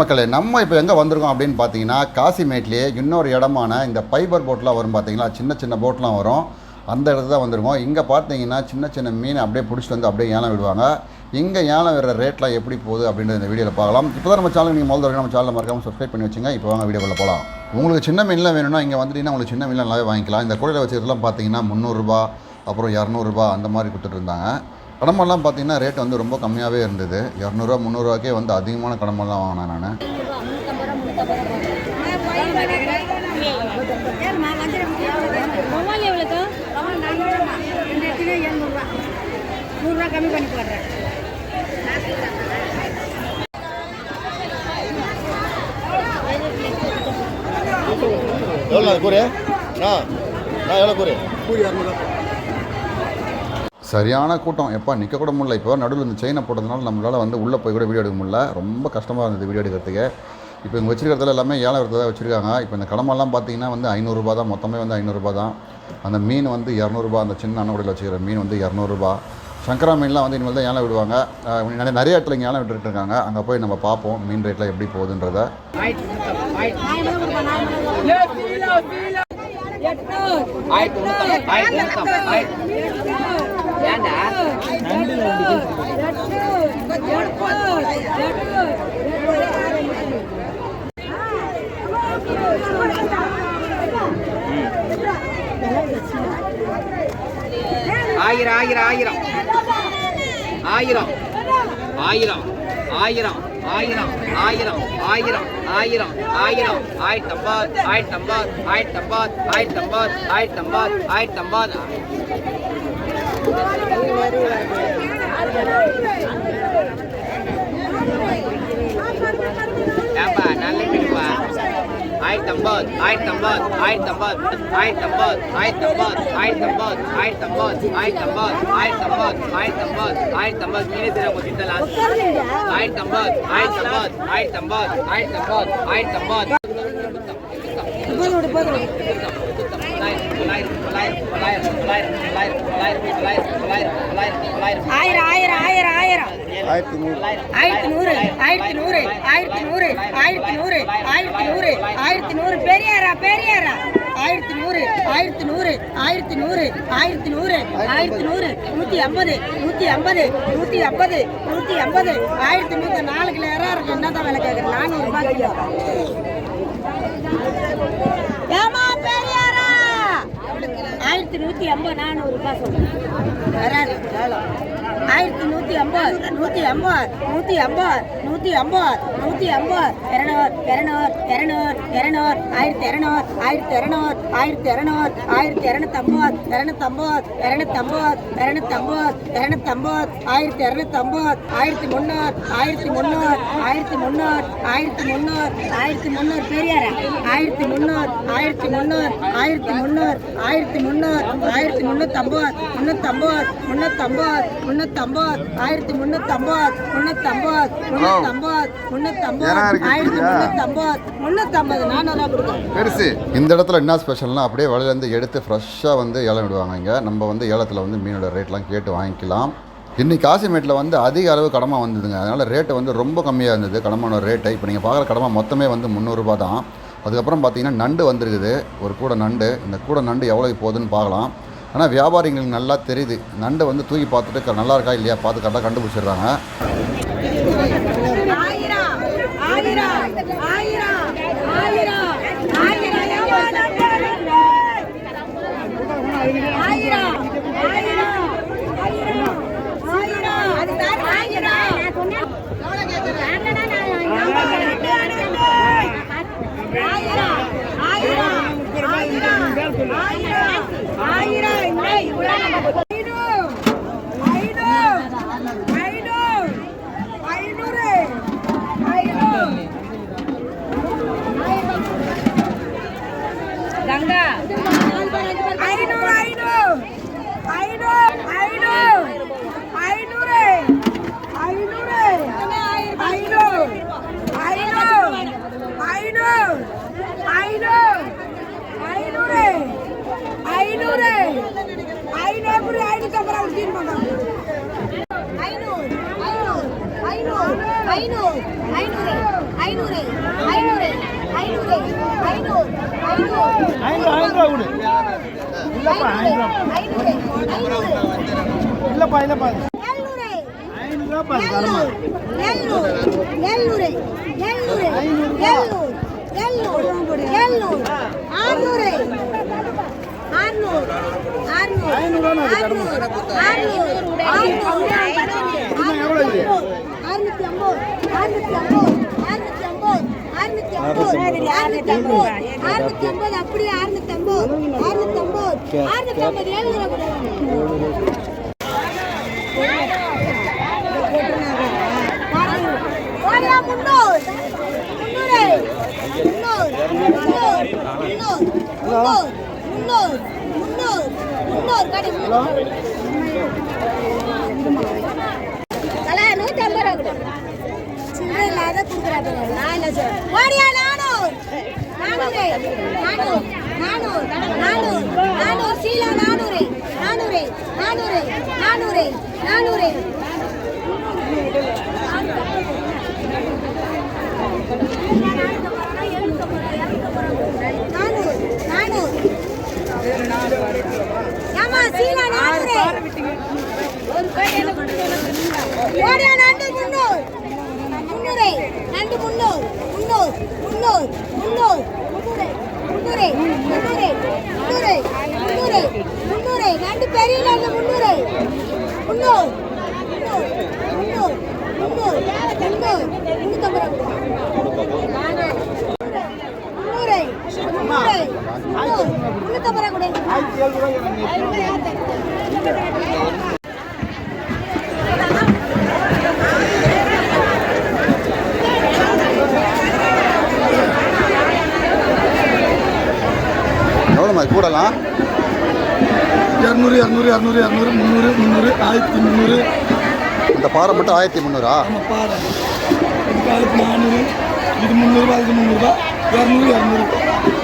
மக்களே நம்ம இப்போ எங்கே வந்திருக்கோம் அப்படின்னு பார்த்தீங்கன்னா காசிமேட்லேயே இன்னொரு இடமான இந்த ஃபைபர் போட்லாம் வரும் பார்த்தீங்களா சின்ன சின்ன போட்லாம் வரும். அந்த இடத்துல தான் வந்திருக்கோம். இங்கே பார்த்தீங்கன்னா சின்ன சின்ன மீன் அப்படியே பிடிச்சிட்டு வந்து அப்படியே ஏலம் விடுவாங்க. இங்கே ஏலம் விடுற ரேட்லாம் எப்படி போகுது அப்படின்றத இந்த வீடியோவில் பார்க்கலாம். இப்போ தான் நம்ம சேனல் நீங்கள் முதல்ல நம்ம சேனல் மறக்காமல் சப்ஸ்கிரைப் பண்ணி வச்சுங்க. இப்போ வாங்க வீடியோக்குள்ள போகலாம் உங்களுக்கு சின்ன மீன்லாம் வேணும்னா இங்கே வந்துட்டீங்கன்னா உங்களுக்கு சின்ன மீன்லாம் நல்லாவே வாங்கிக்கலாம். இந்த கூடையில் வச்சுக்கிறதுலாம் பார்த்தீங்கன்னா முந்நூறுரூபா அப்புறம் இரநூறுபா அந்த மாதிரி கொடுத்துட்டு இருந்தாங்க. கடமெல்லாம் பார்த்தீங்கன்னா ரேட் வந்து ரொம்ப கம்மியாகவே இருந்தது. இரநூறுவா முந்நூறுவாக்கே வந்து அதிகமான கடமெல்லாம் வாங்கினேன் நான். எவ்வளோ கூறு? ஆ நான் எவ்வளோ கூறு? சரியான கூட்டம் எப்போ நிற்க கூட முடியல இப்போ நடுவில் இந்த செயினை போட்டதுனால நம்மளால் வந்து உள்ளே போய் கூட வீடியோ எடுக்க முடியல ரொம்ப கஷ்டமாக இருந்தது வீடியோ எடுக்கிறதுக்கு இப்போ இங்கே வச்சிருக்கிறதுல எல்லாமே ஏழை விரத்தை தான் வச்சுருக்காங்க இப்போ இந்த கடமெல்லாம் பார்த்தீங்கன்னா வந்து ஐநூறுரூபா தான் மொத்தமே வந்து ஐநூறுரூபா தான் அந்த மீன் வந்து இரநூறுபா அந்த சின்ன அன்னக்குடியில் வச்சுக்கிற மீன் வந்து இரநூறுபா சங்கரா மீன்லாம் வந்து இனிமேல் தான் ஏழை விடுவாங்க நிறைய நிறைய இடத்துல இங்கே ஏழை விட்டுட்டு இருக்காங்க அங்கே போய் நம்ம பார்ப்போம் மீன் ரேட்லாம் எப்படி போகுதுன்றத ஆயிரம் ஆயிரம் ஆயிரம். ஆயிரம். ஆயிரம் ஆயிரம் ஆயிரம் ஆயிரம் ஆயிரம் ஆயிரம் ஆயிரம். ஆயிரத்தம்பது ஆயிரத்தம்பது ஆயிரத்தம்பது ஆயிரத்தம்பது ஆயிரத்தம்பது ஆயிரத்தம்பது ஏப்பா நல்ல கிடைப்பா ஆயிரத்தம்பது ஆயிரத்தம்பது ஆயிரத்தம்பது ஆயிரத்தம்பது ஆயிரத்தம்பது ஆயிரத்தம்பது ஆயிரத்தம்பது ஆயிரத்தம்பது ஆயிரத்தம்பது ஆயிரத்தம்பது ஆயிரத்தம்பது மீனே தெரியும் கொஞ்சம் ஆயிரம் ஆயிரம் ஆயிரம் ஆயிரத்தி நூறு ஆயிரத்தி நூறு ஆயிரத்தி நூறு ஆயிரத்தி நூறு ஆயிரத்தி நூறு ஆயிரத்தி நூறு ஆயிரத்தி நூறு பெரியாரா பெரியாரா ஆயிரத்தி நூறு ஆயிரத்தி நூறு ஆயிரத்தி நூறு ஆயிரத்தி நூறு ஆயிரத்தி நூறு நூற்றி ஐம்பது நூற்றி ஐம்பது நூற்றி ஐம்பது நூற்றி ஐம்பது ஆயிரத்தி நூற்றி நாலு கிலோ இறா இருக்கு என்ன தான் விலை கேட்குறேன் நானூறுபா ஏமா ஆயிரத்தி நூற்றி ஐம்பது நானூறுபா சொல்லுங்க வராது ஆயிரத்தி நூற்றி ஐம்பது நூற்றி ஐம்பது நூற்றி ஐம்பது நூற்றி ஐம்பது நூற்றி ஐம்பது இரநூறு இரநூறு இரநூறு இரநூறு ஆயிரத்தி இரநூறு ஆயிரத்தி இரநூறு ஆயிரத்தி இரநூறு ஆயிரத்தி இரநூத்தம்பது இரநூத்தம்பது இரநூத்தம்பது இரநூத்தம்பது இரநூத்தம்பது ஆயிரத்தி இரநூத்தம்பது ஆயிரத்தி முந்நூறு ஆயிரத்தி முந்நூறு ஆயிரத்தி முந்நூறு ஆயிரத்தி முந்நூறு ஆயிரத்தி முந்நூறு பெரியாரா? ஆயிரத்தி முந்நூறு ஆயிரத்தி முந்நூறு ஆயிரத்தி முந்நூறு ஆயிரத்தி முந்நூறு ஆயிரத்தி முந்நூற்றம்பது முந்நூற்றம்பது முந்நூற்றம்பது முந்நூற்றம்பது ஆயிரத்தி கொடுக்குறேன். பெருசு. இந்த இடத்துல என்ன ஸ்பெஷல்னா அப்படியே வலையிலேருந்து எடுத்து ஃப்ரெஷ்ஷாக வந்து ஏலம் விடுவாங்க இங்கே. நம்ம வந்து ஏலத்தில் வந்து மீனோட ரேட்லாம் கேட்டு வாங்கிக்கலாம். இன்னைக்கு காசிமேட்டில் வந்து அதிக அளவு கடமை வந்ததுங்க. அதனால் ரேட்டு வந்து ரொம்ப கம்மியாக இருந்தது. கடமான ரேட்டை இப்போ நீங்கள் பார்க்குற கடமை மொத்தமே வந்து முந்நூறுரூபா தான். அதுக்கப்புறம் பார்த்தீங்கன்னா நண்டு வந்திருக்குது. ஒரு கூட நண்டு. இந்த கூட நண்டு எவ்வளோ போகுதுன்னு பார்க்கலாம். ஆனால் வியாபாரிங்களுக்கு நல்லா தெரியுது. நண்டு வந்து தூக்கி பார்த்துட்டு நல்லா இருக்கா இல்லையா? பார்த்து கரெக்டாக கண்டுபிடிச்சிடுறாங்க. இல்லப்பா இல்லப்பா. அப்படியே அறுநூத்தி ஐம்பது அறுநூத்தி ஐம்பது அறுநூத்தி ஐம்பது ஏழு முன்னூறு. முன்னூறு நூற்றி ஐம்பது ரூபா கொடு சில்லறை இல்லாத கொடுக்குறாங்க நான் என்ன சொல்றேன் ஓடியா நானூறு நானூறு நானூறு நானூறு நானூறு நானூறு சீலா நானூறு நானூறு நானூறு நானூறு நானூறு நானூறு கூடலாம். இரநூறு இரநூறு இரநூறு இரநூறு முந்நூறு முந்நூறு ஆயிரத்தி முந்நூறு. இந்த பாறை மட்டும் ஆயிரத்தி முந்நூறா? நம்ம பாரு இதுக்கு ஆயிரத்தி நானூறு இது முந்நூறுபா இது முந்நூறுபா இரநூறு இரநூறு.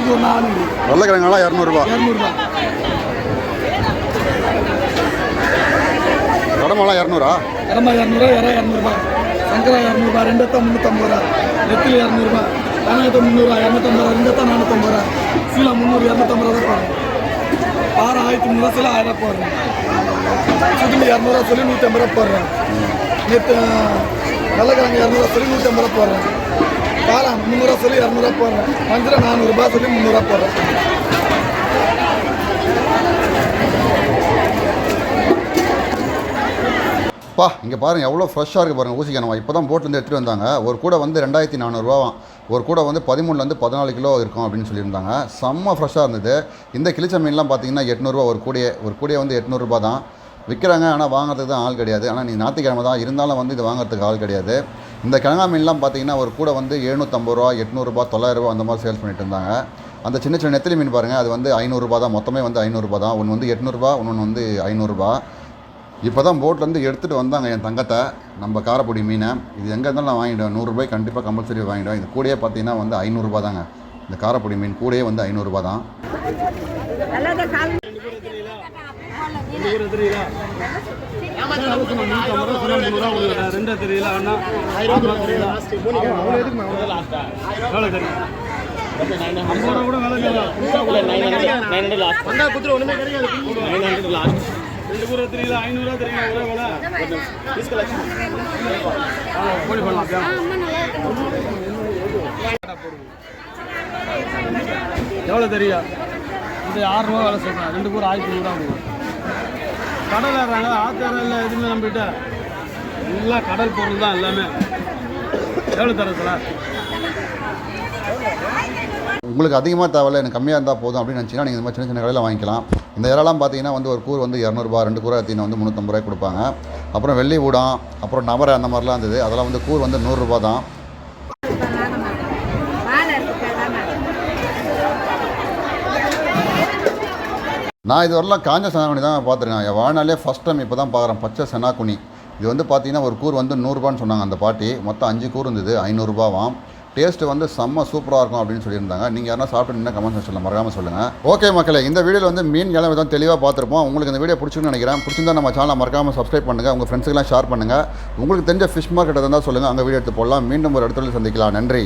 இது ஒரு நானூறு. வெள்ளைக்கிழங்கெல்லாம் இரநூறுபா இரநூறுபா கடமெல்லாம் இரநூறா? கடமா இரநூறுவா இறா இரநூறுபா சங்கரா இரநூறுபா ரெண்டத்தா முந்நூற்றம்பது ரூபா நெத்திலி இரநூறுபா கனகத்தை முந்நூறுவா இரநூத்தம்பது ரூபா ரெண்டத்தா நானூற்றம்பது ரூபா சில முந்நூறு இரநூத்தம்பது ரூபா தான் போடுறேன் பாறை ஆயிரத்தி முந்நூறுவா சில ஆயிரம் ரூபா போடுறேன் சுதுமி இரநூறுவா சொல்லி நூற்றி ஐம்பது ரூபா போடுறேன் நேற்று வெள்ளக்கிழங்கு இரநூறுவா சொல்லி நூற்றி ஐம்பது ரூபா போடுறேன் காளான் முந்நூறுரூவா சொல்லி இரநூறுவா போடுறேன் மஞ்சள் நானூறுரூபா சொல்லி முந்நூறுரூவா போடுறேன் பா இங்கே பாருங்கள் எவ்வளோ ஃப்ரெஷ்ஷாக இருக்குது பாருங்கள் ஊசிக்கானவா இப்போ தான் போட்லேருந்து எடுத்துகிட்டு வந்தாங்க. ஒரு கூட வந்து ரெண்டாயிரத்தி நானூறுரூவாவாம் ஒரு கூட வந்து பதிமூணுலேருந்து பதினாலு கிலோ இருக்கும் அப்படின்னு சொல்லியிருந்தாங்க. செம்ம ஃப்ரெஷ்ஷாக இருந்தது. இந்த கிழிச்ச மீன்லாம் பார்த்தீங்கன்னா எட்நூறுரூவா ஒரு கூடையே ஒரு கூடையே வந்து எட்நூறுரூபா தான். விற்கிறாங்க ஆனால் வாங்குறதுக்கு தான் ஆள் கிடையாது. ஆனால் நீ ஞாயிற்றுக்கிழமை தான் இருந்தாலும் வந்து இது வாங்குறதுக்கு ஆள் கிடையாது. இந்த கிழங்கா மீன்லாம் பார்த்தீங்கன்னா ஒரு கூட வந்து எழுநூற்றம்பது ரூபா எட்நூறுரூபா தொள்ளாயிரரூபா அந்த மாதிரி சேல்ஸ் பண்ணிட்டு இருந்தாங்க. அந்த சின்ன சின்ன நெத்திலி மீன் பாருங்கள் அது வந்து ஐநூறுரூபா தான். மொத்தமே வந்து ஐநூறுரூபா தான். ஒன்று வந்து எட்நூறுபா ஒன்று வந்து ஐநூறுரூபா இப்போ தான் போட்லேருந்து எடுத்துகிட்டு வந்தாங்க என் தங்கத்தை நம்ம காரப்பொடி மீனை இது எங்கே இருந்தாலும் நான் வாங்கிடுவேன் நூறுரூபாய் கண்டிப்பாக கம்பல்சரி வாங்கிடுவேன் இது கூடயே பார்த்தீங்கன்னா வந்து ஐநூறுரூபா தாங்க இந்த காரப்பொடி மீன் கூடயே வந்து ஐநூறுரூபா தான் ரெண்டு கூட தெரியல ஐநூறுரூவா தெரியல ஒரே வேலை போடி பண்ணலாம் எவ்வளோ தெரியா இது ஆறுரூவா வேலை சொல்கிறேன் ரெண்டு கூட ஆயிரத்தி நூறுரூவா போகும் கடல் ஏறாங்க இல்லை எதுவுமே நம்பிட்ட. எல்லாம் கடல் பொருள் தான் எல்லாமே. எவ்வளோ தர சார் உங்களுக்கு அதிகமாக தேவையில்ல எனக்கு கம்மியாக இருந்தால் போதும் அப்படின்னு நினச்சிங்கன்னா நீங்கள் இந்த மாதிரி சின்ன சின்ன கடையில் வாங்கிக்கலாம். இந்த இறலாம் பார்த்தீங்கன்னா வந்து ஒரு கூர் வந்து இரநூறுபா ரெண்டு கூரை பார்த்தீங்கன்னா வந்து முந்நூற்றம்பது ரூபாய் கொடுப்பாங்க. அப்புறம் வெள்ளி ஊடம் அப்புறம் நவரை அந்த மாதிரிலாம் இருந்தது. அதெல்லாம் வந்து கூர் வந்து நூறுரூபா தான். நான் இது வரலாம் காஞ்ச செனாக்குனி தான் பார்த்துருக்கேன். என் வாழ்நாளே ஃபஸ்ட் டைம் இப்போ தான் பார்க்குறேன். பச்சை செனாக்குனி. இது வந்து பார்த்தீங்கன்னா ஒரு கூர் வந்து நூறுரூபான்னு சொன்னாங்க அந்த பாட்டி. மொத்தம் அஞ்சு கூர் இருந்தது. ஐநூறுரூபாவாம். டேஸ்ட்டு வந்து செம்ம சூப்பராக இருக்கும் அப்படின்னு சொல்லியிருந்தாங்க. நீங்கள் யாரும் சாப்பிட்டு நின்று கமெண்ட் செக்ஷனில் மறக்காமல் சொல்லுங்கள் ஓகே மக்களே இந்த வீடியோவில் வந்து மீன் இளம் தான் தெளிவாக பார்த்துருப்போம். உங்களுக்கு இந்த வீடியோ பிடிச்சின்னு நினைக்கிறேன். பிடிச்சிருந்தா நம்ம சேனலை மறக்காமல் சப்ஸ்கிரைப் பண்ணுங்கள் உங்கள் ஃப்ரெண்ட்ஸுக்கெல்லாம் ஷேர் பண்ணுங்கள் உங்களுக்கு தெரிஞ்ச ஃபிஷ் மார்க்கெட் இருந்தால் சொல்லுங்கள் அங்கே வீடியோ எடுத்து போடலாம். மீண்டும் ஒரு இடத்துல சந்திக்கலாம். நன்றி.